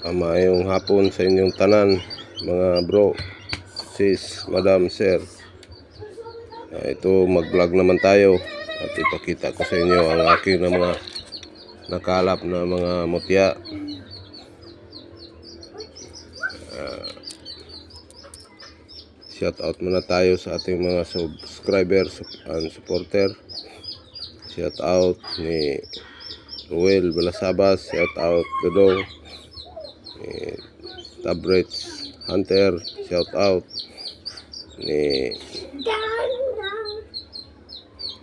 Maayong hapon sa inyong tanan, mga bro, sis, madam, sir. Ah, ito, mag-vlog naman tayo at ipakita ko sa inyo ang aking na mga nakalap na mga mutya. Ah, shout out muna tayo sa ating mga subscribers and supporter. Shout out ni Ruel Balasabas, shout out Dodong, eh, Tabrets Hunter, shout out ni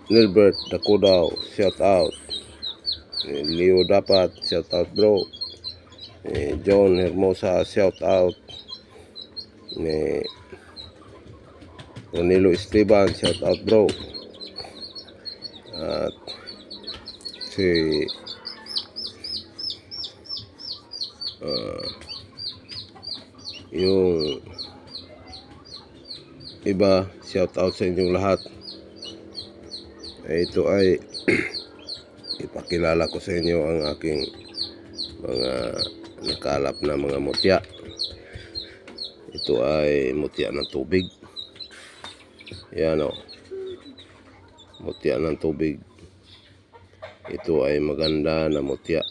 Nilbert Dakudaw, shout out. Ni Leo Dapat, shout out bro. Ni John Hermosa, shout out. Ni Ronilo Esteban, shout out bro. At si ah, yung iba shout out sa inyong lahat. Eh, ito ay ipakilala ko sa inyo ang aking mga nakalap na mga mutya. Ito ay mutya ng tubig. Yan o mutya ng tubig. Ito ay maganda na mutya.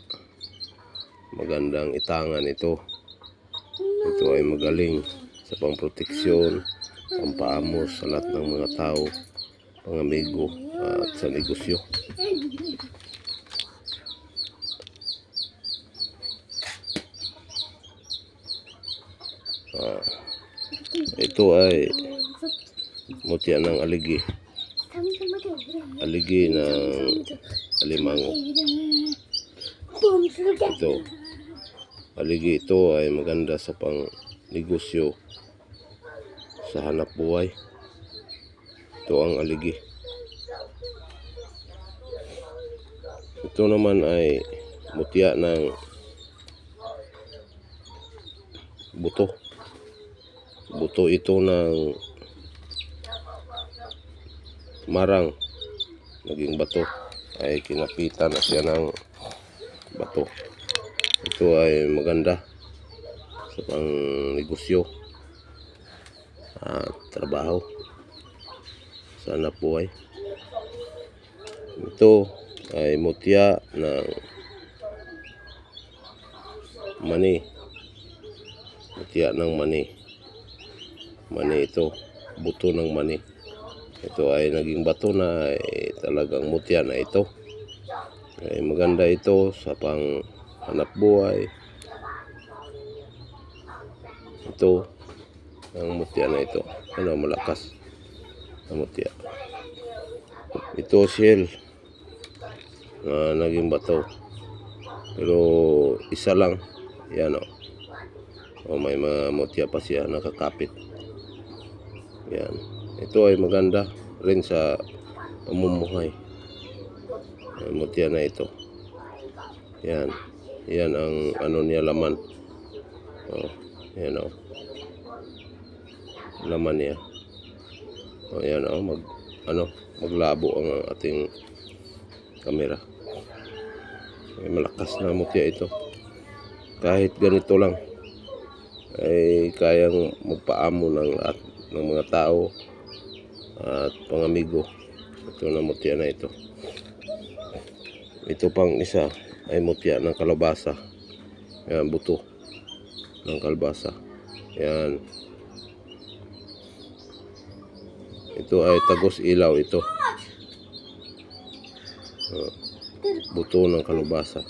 Magandang itangan ito ito ay magaling sa pamproteksyon pampaamos sa lahat ng mga tao pangamigo at sa negosyo. Ah, ito ay mutya ng aligi. Aligi ng alimango. Ito aligi ito ay maganda sa pang negosyo sa hanap buhay. Ito ang aligi ito naman ay mutya ng buto. Buto ito ng marang. Naging bato. Ay kinapitan na siya ng bato ito ay maganda sa pang negosyo at trabaho sa hanap buhay. Ito ay mutya ng mani. Mutya ng mani. Mani ito buto ng mani. Ito ay naging bato na ay talagang mutya na ito. Ay maganda ito sa pang hanap buhay. Ito ang mutya na ito. Ano malakas na mutya. Ito shell na naging bato pero isa lang. Yan o o may mga mutya pa siya nakakapit. Yan. Ito ay maganda rin sa pamumuhay. Ang mutya na ito. Yan yan ang ano niya laman. Oh yan o laman niya. Oh yan o mag ano maglabo ang ating kamera. May malakas na mutya ito. Kahit ganito lang ay kayang magpaamo ng lahat ng mga tao at pangamigo ito na mutya na ito. Ito pang isa ay mutya ng kalabasa. Yan buto ng kalabasa. Yan. Ito ay tagos ilaw ito. Ah, buto ng kalabasa.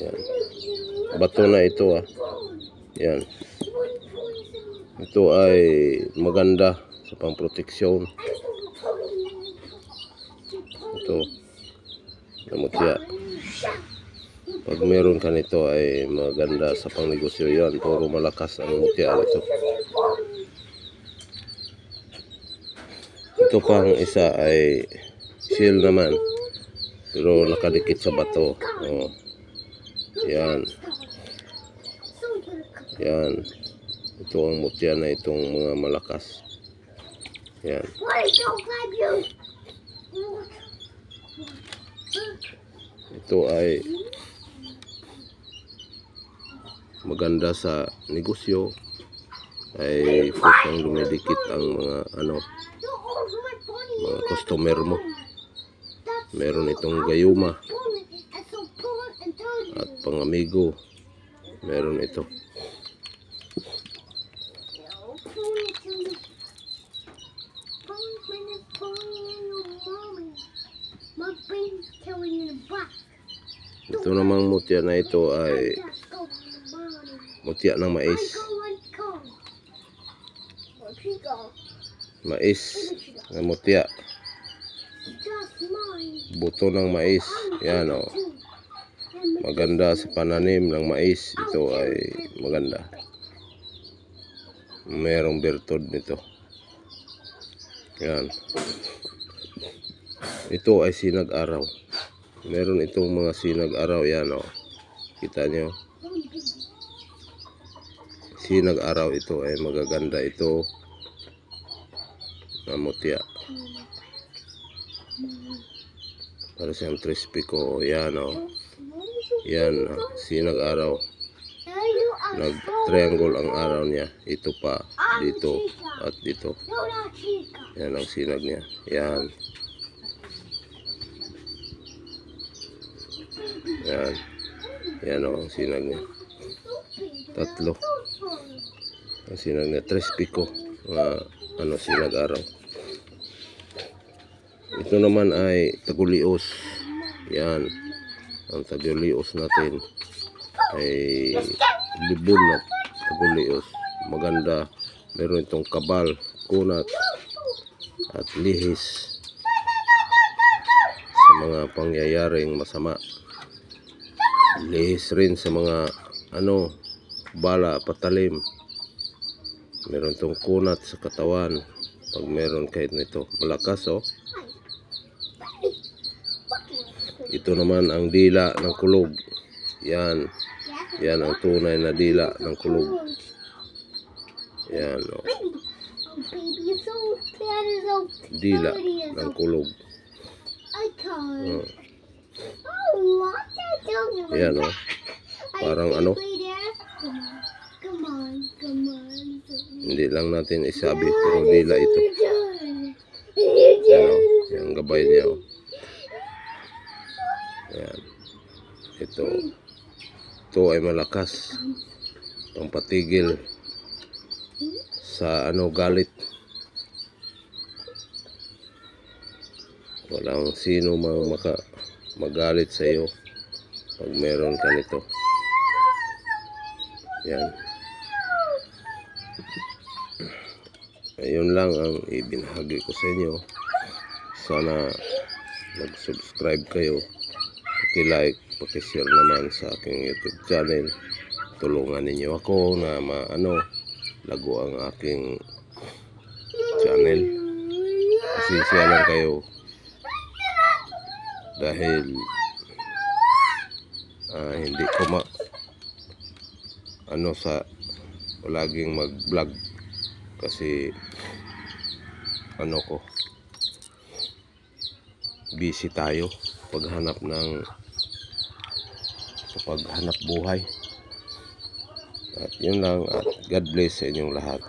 Yan. Bato na ito ah. Yan. Ito ay maganda sa pamproteksyon ito namutya. Pag meron ka nito ay maganda sa pangnegosyo yan puro malakas ang mutya ito. Ito pang isa ay shield naman. Pero nakadikit sa bato. Oh. yan. Yan. Ito ang mutya na itong mga malakas. Yan ito ay maganda sa negosyo. Ay kusang dumidikit ang mga ano mga customer mo. Meron itong gayuma at pangamigo. Meron ito ito namang mutya na ito ay mutya ng mais. Mais na mutya. Buto ng mais. Yan o maganda sa pananim ng mais. Ito ay maganda. Merong bertod nito. Yan. Ito ay sinag araw meron itong mga sinag araw yan o kita nyo? Sinag araw ito ay magaganda ito. Na mutya para siyang crispy ko yan o yan ah, sinag araw. Nag triangle ang araw niya. Ito pa dito at dito. Yan ang sinag niya. Yan yan. Yan o sinag niya. Tatlo. Ang sinag niya. Tres pico. Mga ano sinag araw. Ito naman ay tagulios. Yan. Ang tagulios natin ay libon na tagulios. Maganda. Meron itong kabal kunat at lihis sa mga pangyayaring masama lihis rin sa mga ano bala patalim. Meron itong kunat sa katawan pag meron kahit nito. Malakas oh. Ito naman ang dila ng kulog. Yan. Yan ang tunay na dila ng kulog. Yan oh. Dila ng kulog. Oh. Oh, what that doing? yan oh. parang ano hindi lang natin isabi pero dila ito You yan oh. yung gabay niya oh. yan ito ito ay malakas pampatigil sa ano galit walang sino mang maka magalit sa iyo pag meron ka nito. Yan. Ayun lang ang ibinahagi ko sa inyo. Sana mag-subscribe kayo. Paki-like paki-share naman sa aking youtube channel. Tulungan ninyo ako na maano lago ang aking channel. Pasensya lang kayo dahil ah, hindi ko ma ano sa laging mag vlog kasi ano ko busy tayo paghanap ng paghanap buhay. At yun lang at God bless sa inyong lahat